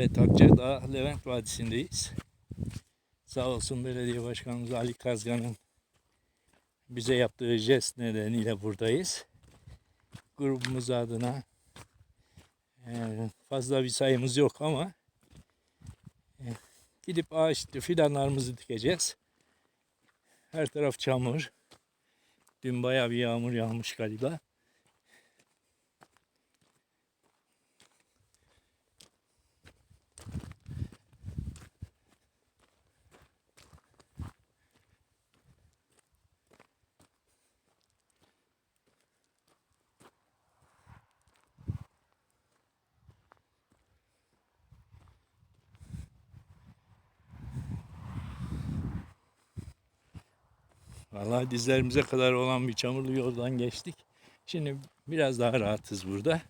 Evet Akçadağ Levent Vadisi'ndeyiz. Sağ olsun belediye başkanımız Ali Kazgan'ın bize yaptığı jest nedeniyle buradayız. Grubumuz adına eee, fazla bir sayımız yok ama eee, gidip ağaç fidanlarımızı dikeceğiz. Her taraf çamur. Dün bayağı bir yağmur yağmış galiba. Vallahi dizlerimize kadar olan bir çamurlu yoldan geçtik. Şimdi biraz daha rahatız burada.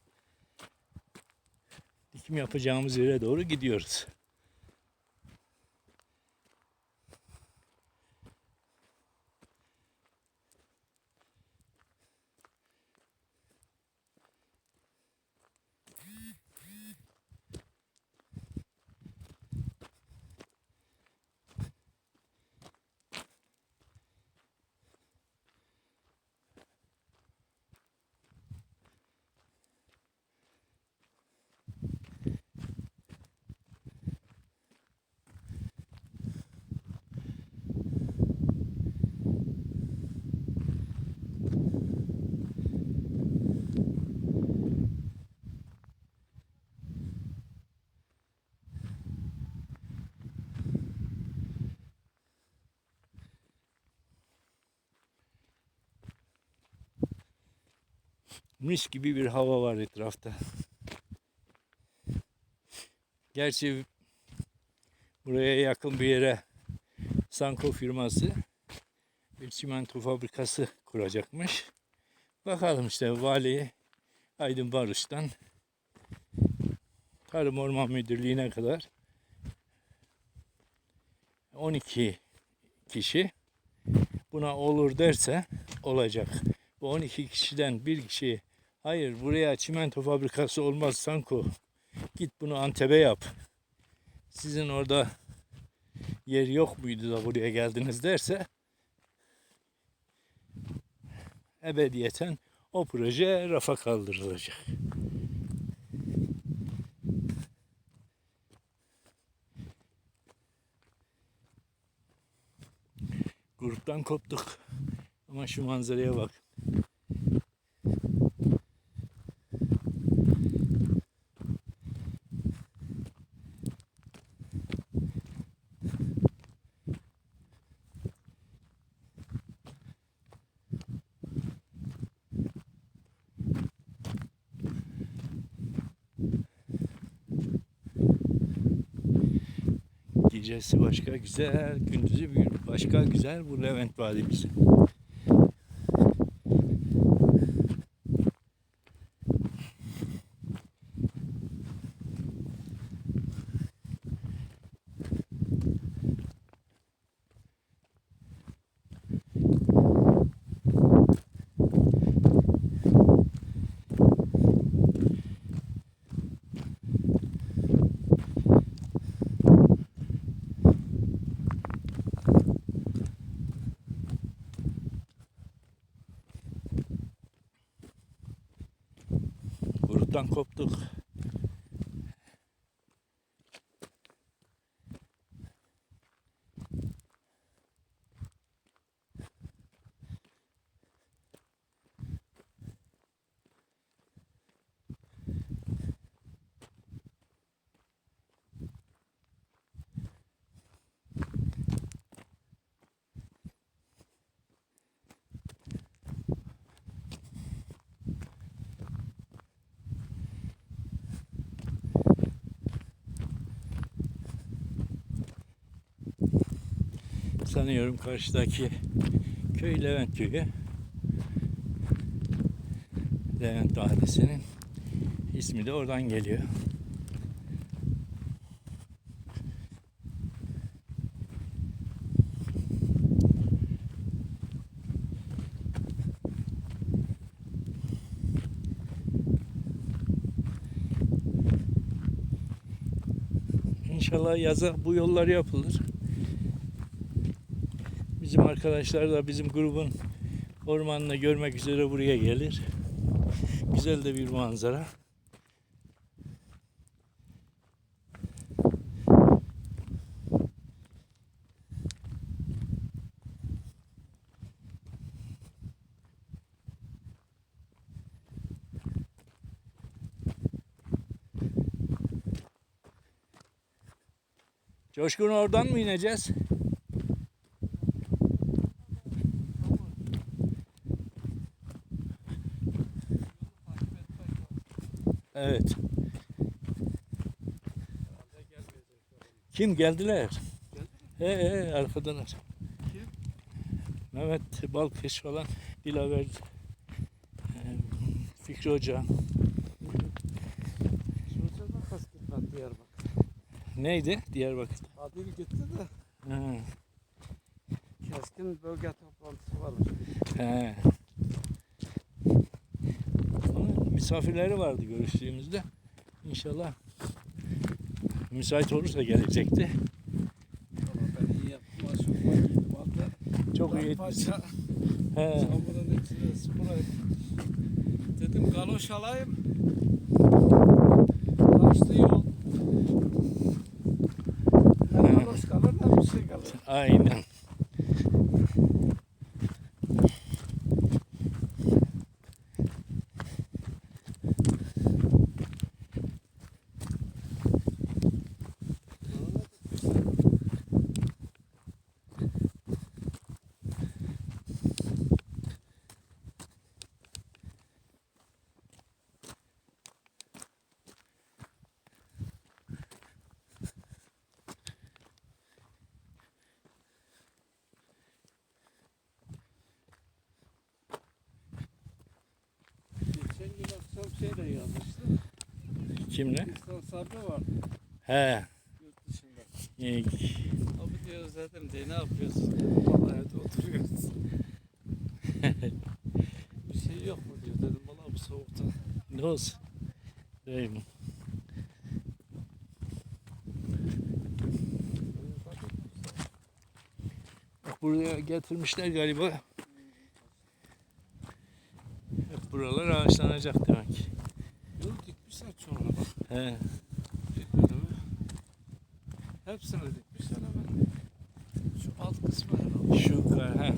Dikim yapacağımız yere doğru gidiyoruz. Mis gibi bir hava var etrafta. Gerçi buraya yakın bir yere Sanko firması bir çimento fabrikası kuracakmış. Bakalım işte vali Aydın Barış'tan Tarım Orman Müdürlüğü'ne kadar 12 kişi buna olur derse olacak. Bu 12 kişiden bir kişi hayır buraya çimento fabrikası olmaz Sanko git bunu Antep'e yap. Sizin orada yer yok muydu da buraya geldiniz derse ebediyeten o proje rafa kaldırılacak. Gruptan koptuk. Ama şu manzaraya bak. Gecesi başka güzel, gündüzü bir başka güzel bu Levent Vadimiz. Gruptan koptuk. Sanıyorum karşıdaki köy Levent köyü. Levent Vadisi'nin ismi de oradan geliyor. İnşallah yaza bu yollar yapılır. Arkadaşlar da bizim grubun ormanını görmek üzere buraya gelir. Güzel de bir manzara. Coşkun oradan mı ineceğiz? Evet. Kim geldiler? He he arkadanlar. Mehmet Balkış falan, Dilaver, e, Fikri Hoca. Neydi? Diyarbakır'da. Adını gitti de Ha, keskin bölge toplantısı varmış. he. Misafirleri vardı görüştüğümüzde. İnşallah müsait olursa gelecekti. Çok iyi etmişsin. He. Dedim galoş alayım. Taşlı yol. Galoş kalır ne bir şey kalır. Aynen. Akşam şey de yazmıştı. Kimle? İhsan Sabri var He. yurt dışında. iyi. Abi diyor zaten de ne yapıyorsun? Vallahi evde oturuyoruz. bir şey yok mu diyor. Dedim valla bu soğukta. Ne olsun? Değil mi? Buraya getirmişler galiba. Hep buralar ağaçlanacak demek. Yıl dikmişler çoğuna bak. He. Hepsini dikmişler hemen. Şu alt kısmı herhalde. Şu kar, he.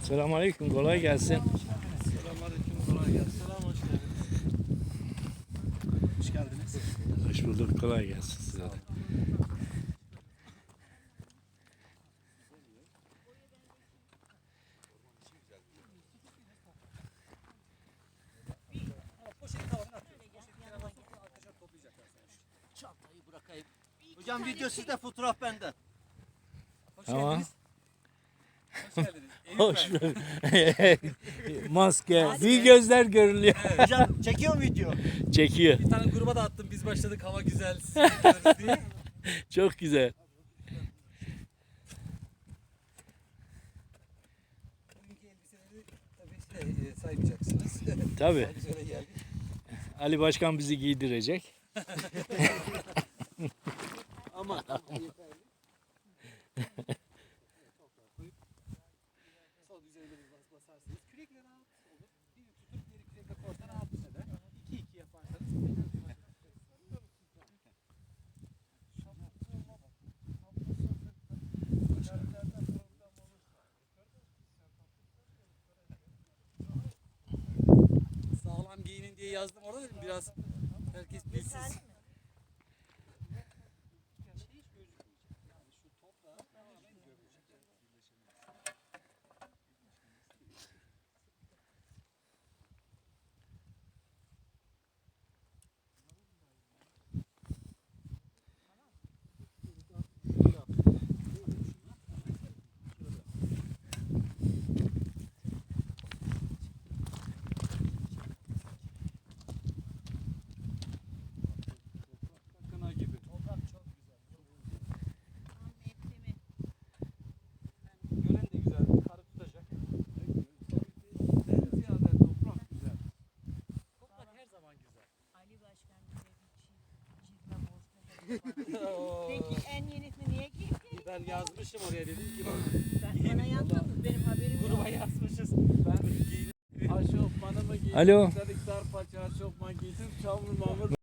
Selamünaleyküm, kolay gelsin. Selamünaleyküm kolay gelsin. Selam hoş geldiniz. Hoş geldiniz. Hoş bulduk, kolay gelsin size de. Çantayı bırakayım. Hocam video sizde fotoğraf benden. Hoş Tamam. geldiniz. Hoş bulduk. Maske, bir gözler görülüyor. Hocam çekiyor mu video? Çekiyor. Bir tane gruba da attım biz başladık hava güzel siz bekliyoruz diye. Çok güzel. Bugünkü elbiseleri tabii işte e, saymayacaksınız. Tabii. Daha güzel geldik. Ali Başkan bizi giydirecek. Ama diye yazdım orada dedim biraz herkes bilsin. Peki en yenisini niye giydin? Ben yazmışım oraya dedim ki bak. Ben, bana yazdın benim haberim yok. Gruba yazmışız. Ben giydim. Aşofmanımı giydim. Alo. Sarıklar paça aşofman giydim. Çamlı mamur.